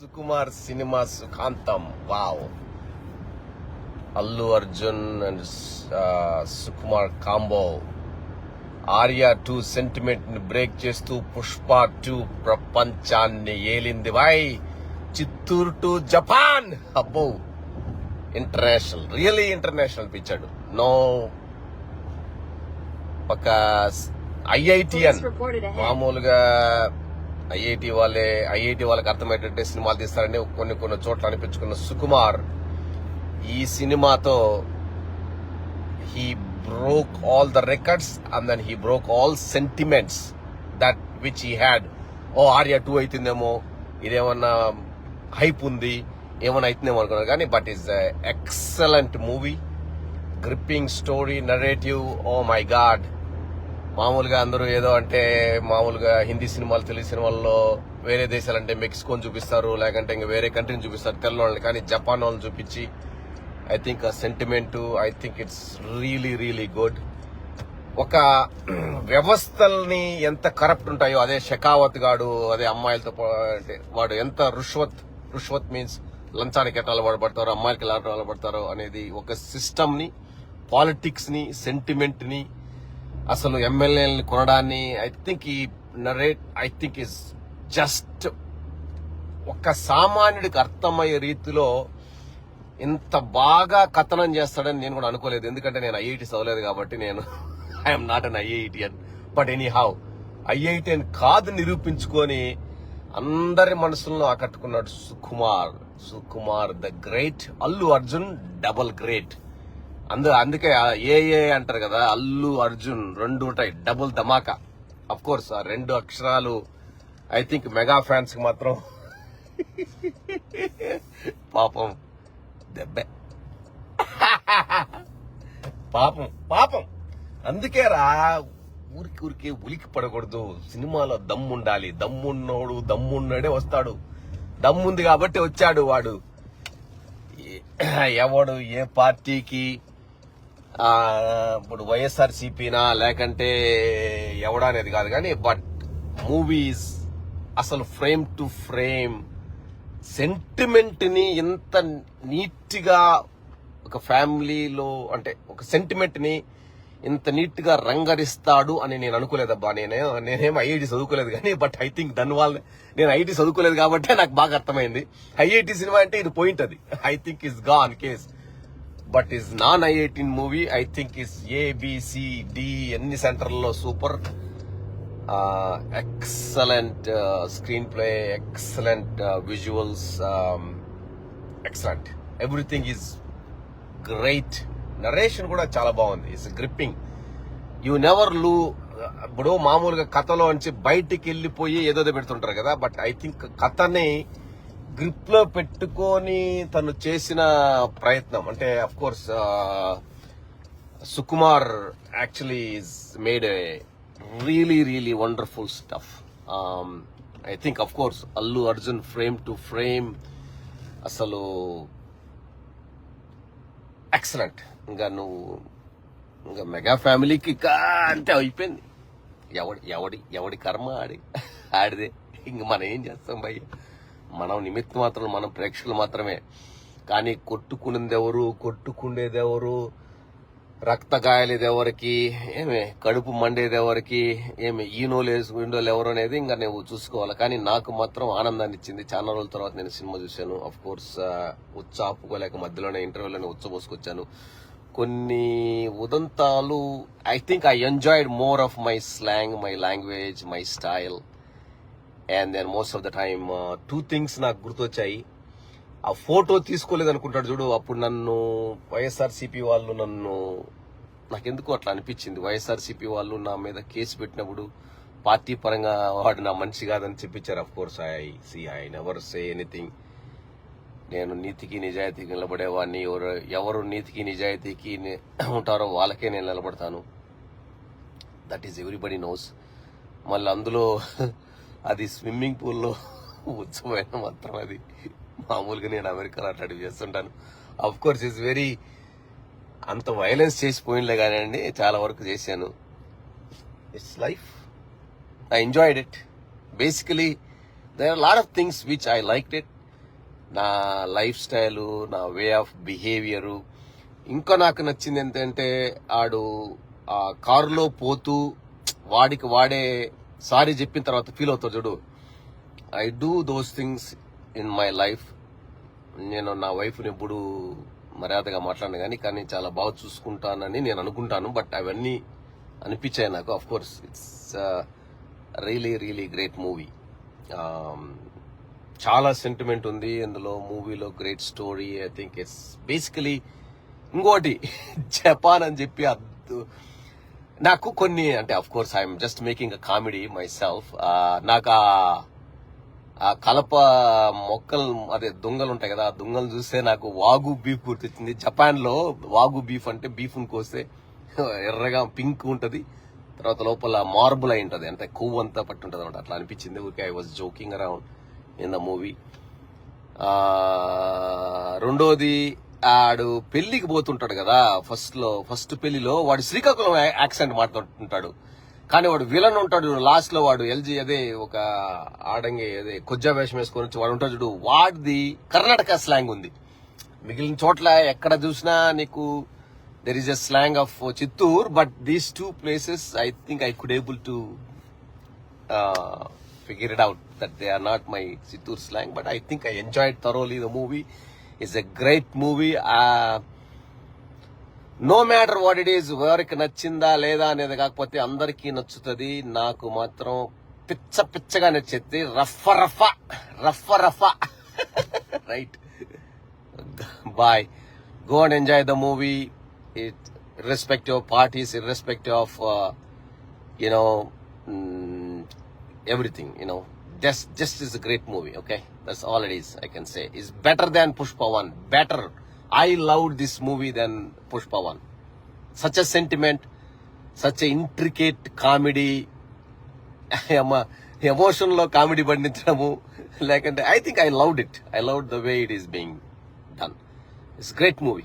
Sukumar cinema సుఖాంతం wow. Allu Arjun and Sukumar combo. Arya two సెంటిమెంట్ని break చేస్తూ Pushpa two ప్రపంచాన్ని ఏలింది. Why? Chittoor to Japan! అబ్బో! International really international అనిపించాడు no. ఒక ఐఐటిఎన్. మామూలుగా ఐఐటి వాళ్ళే ఐఐటి వాళ్ళకి అర్థమయ్యేటట్టే సినిమాలు తీస్తారని కొన్ని కొన్ని చోట్ల అనిపించుకున్న సుకుమార్ ఈ సినిమాతో he broke all the records and then he broke all sentiments that which he had oh Arya two అవుతుందేమో ఇదేమన్నా హైప్ ఉంది ఏమైనా అవుతుందేమో అనుకున్నారు. కానీ but is excellent movie gripping story narrative oh my God మామూలుగా అందరూ ఏదో అంటే మామూలుగా హిందీ సినిమాలు తెలుగు సినిమాల్లో వేరే దేశాలంటే మెక్సికోని చూపిస్తారు లేకంటే ఇంకా వేరే కంట్రీని చూపిస్తారు తెల్ల వాళ్ళని కానీ జపాన్ వాళ్ళని చూపించి I think uh I think it's really really good ఒక వ్యవస్థల్ని ఎంత కరప్ట్ ఉంటాయో అదే షెకావత్ గాడు అదే అమ్మాయిలతో పా- అంటే వాడు ఎంత రుష్వత్ రుష్వత్ మీన్స్ లంచానికి ఎట్లా అలవాటుపడతారో అమ్మాయిలకి ఎలా అలవాటుపడతారో అనేది ఒక సిస్టమ్ని పాలిటిక్స్ని సెంటిమెంట్ని అసలు ఎమ్మెల్యేని కొనడాన్ని ఐ థింక్ ఈ narrate I think is just ఒక సామాన్యుడికి అర్థమయ్యే రీతిలో ఇంత బాగా కథనం చేస్తాడని నేను కూడా అనుకోలేదు. ఎందుకంటే నేను ఐఐటి చదవలేదు కాబట్టి నేను I'm not an. IITian but anyhow IITian కాదు నిరూపించుకొని అందరి మనసులను ఆకట్టుకున్నాడు Sukumar. Sukumar the great. Allu Arjun double great. అందు అందుకే ఏఏ అంటారు కదా అల్లు అర్జున్ రెండు ఉంటాయి డబుల్ ధమాకా. అఫ్ కోర్స్ ఆ రెండు అక్షరాలు ఐ థింక్ మెగా ఫ్యాన్స్కి మాత్రం పాపం దెబ్బే. పాపం పాపం. అందుకే రా ఊరికి ఊరికే ఉలికి పడకూడదు. సినిమాలో దమ్ము ఉండాలి దమ్మున్నోడు దమ్మున్నాడే వస్తాడు. దమ్ముంది కాబట్టి వచ్చాడు వాడు. ఎవడు ఏ పార్టీకి ఇప్పుడు వైఎస్ఆర్ సిపినా లేకంటే ఎవడా అనేది కాదు కానీ బట్ మూవీస్ అసలు ఫ్రేమ్ టు ఫ్రేమ్ సెంటిమెంట్ని ఇంత నీట్గా ఒక ఫ్యామిలీలో అంటే ఒక సెంటిమెంట్ని ఇంత నీట్గా రంగరిస్తాడు అని నేను అనుకోలేదబ్బా. నేనే నేనేం ఐఐటి చదువుకోలేదు కానీ బట్ ఐ థింక్ దాని వల్ల నేను ఐఐటి చదువుకోలేదు కాబట్టి నాకు బాగా అర్థమైంది. ఐఐటి సినిమా అంటే ఇది పోయింట్ అది. I think is gone case. But is non IITian movie. I think is A B C D ఎన్ని సెంటర్లలో super. Excellent screenplay excellent visuals excellent. Everything is great. Narration కూడా చాలా బాగుంది. It's gripping. యూ నెవర్ లూ ఇప్పుడు మామూలుగా కథలో నుంచి బయటికి వెళ్ళిపోయి ఏదోదో పెడుతుంటారు కదా బట్ ఐ థింక్ కథని గ్రిప్లో పెట్టుకొని తను చేసిన ప్రయత్నం. అంటే of course Sukumar actually made a really really wonderful stuff I think of course Allu Arjun frame to frame అసలు ఎక్సలెంట్ ఇంకా నువ్వు ఇంకా మెగా ఫ్యామిలీకి ఇంకా అంతే అయిపోయింది. ఎవడి ఎవడి ఎవడి కర్మ ఆడి ఆడిదే. ఇంక మనం ఏం చేస్తాం భయ్య? మనం నిమిత్త మాత్రం మనం ప్రేక్షకులు మాత్రమే. కానీ కొట్టుకునేది ఎవరు ఎవరు రక్త గాయాలేది ఎవరికి ఏమి కడుపు మండేదెవరికి ఏమి ఈనోలు వేసుకుండోలు ఎవరు అనేది ఇంకా నేను చూసుకోవాలి. కానీ నాకు మాత్రం ఆనందాన్ని ఇచ్చింది. చాలా రోజుల తర్వాత నేను సినిమా చూశాను. అఫ్ కోర్స్ ఉచ్చ ఆపుకోలేక మధ్యలోనే ఇంటర్వ్యూలోనే ఉచ్చబోసుకొచ్చాను కొన్ని ఉదంతాలు I think I enjoyed more of my slang my language my style and then most of the time two things నాకు గుర్తొచ్చాయి. ఆ ఫోటో తీసుకోలేదు అనుకుంటాడు చూడు అప్పుడు నన్ను వైఎస్ఆర్సీపీ వాళ్ళు నన్ను నాకెందుకు అట్లా అనిపించింది. వైఎస్ఆర్సీపీ వాళ్ళు నా మీద కేసు పెట్టినప్పుడు పార్టీ పరంగా వాడు నా మనిషి కాదని చెప్పించారు. Of course I see I never say anything నేను నీతికి నిజాయితీకి నిలబడేవాడిని. ఎవరు ఎవరు నీతికి నిజాయితీకి ఉంటారో వాళ్ళకే నేను నిలబడతాను. దట్ ఈస్ ఎవ్రీబడి నోస్ మళ్ళీ అందులో అది స్విమ్మింగ్ పూల్లో ఉత్సవమైన మాత్రం అది. మామూలుగా నేను అమెరికాలో అట్లాంటివి చేస్తుంటాను. అఫ్ కోర్స్ ఇస్ వెరీ అంత వైలెన్స్ చేసిపోయిందిలే కానివ్వండి చాలా వరకు చేశాను. It's life I enjoyed it basically there are lot of things which I like it నా లైఫ్ స్టైలు నా వే ఆఫ్ బిహేవియరు ఇంకా నాకు నచ్చింది ఏంటంటే ఆడు ఆ కారులో పోతూ వాడికి వాడే సారీ చెప్పిన తర్వాత ఫీల్ అవుతాడు చూడు. I do those things in my life నేను నా వైఫ్ని ఎప్పుడు మర్యాదగా మాట్లాడను కానీ కానీ చాలా బాగా చూసుకుంటానని నేను అనుకుంటాను. బట్ అవన్నీ అనిపించాయి నాకు. Of course it's really really great movie చాలా సెంటిమెంట్ ఉంది ఇందులో. మూవీలో great story I think it's basically ఇంకోటి జపాన్ అని చెప్పి అద్దు నాకు కొన్ని అంటే of course I'm just making a comedy myself నాకు ఆ- కలప మొక్కలు అదే దొంగలు ఉంటాయి కదా ఆ చూస్తే నాకు వాగు బీఫ్ గుర్తొచ్చింది. జపాన్లో వాగు బీఫ్ అంటే బీఫ్ కోస్తే ఎర్రగా పింక్ ఉంటది. తర్వాత లోపల మార్బుల్ అయి ఉంటుంది. అంటే కొవ్వు అంతా పట్టు ఉంటుంది అనమాట. అట్లా అనిపించింది ఊరికే. I was joking around in the movie రెండోది ఆడు పెళ్ళికి పోతుంటాడు కదా ఫస్ట్లో ఫస్ట్ పెళ్ళిలో వాడు శ్రీకాకుళం యాక్సిడెంట్ మాట్లాడుతుంటాడు. కానీ వాడు విలన్ ఉంటాడు లాస్ట్లో వాడు ఎల్జీ అదే ఒక ఆడంగి అదే కొజ్జా వేషం వేసుకొని వచ్చి వాడు ఉంటాడు చూడు వాడిది కర్ణాటక స్లాంగ్ ఉంది. మిగిలిన చోట్ల ఎక్కడ చూసినా నీకు there is a slang of Chittoor but these two places I think I could able to figure it out that they are not my Chittoor slang but I think I enjoyed thoroughly the movie is a great movie no matter what it is ఎవరికి నచ్చిందా లేదా అనేది కాకపోతే అందరికీ నచ్చుతుంది. నాకు మాత్రం పిచ్చ పిచ్చగా నచ్చేది రఫ రఫ రఫ రఫ. Right boy go and enjoy the movie it irrespective of parties irrespective of you know everything you know mm, everything you know just just is a great movie okay that's all it is i can say is better than pushpa 1 better i loved this movie than pushpa 1 such a sentiment such a intricate comedy emotion లో comedy పండించడము లేకంటే I think I loved it I love the way it is being done it's great movie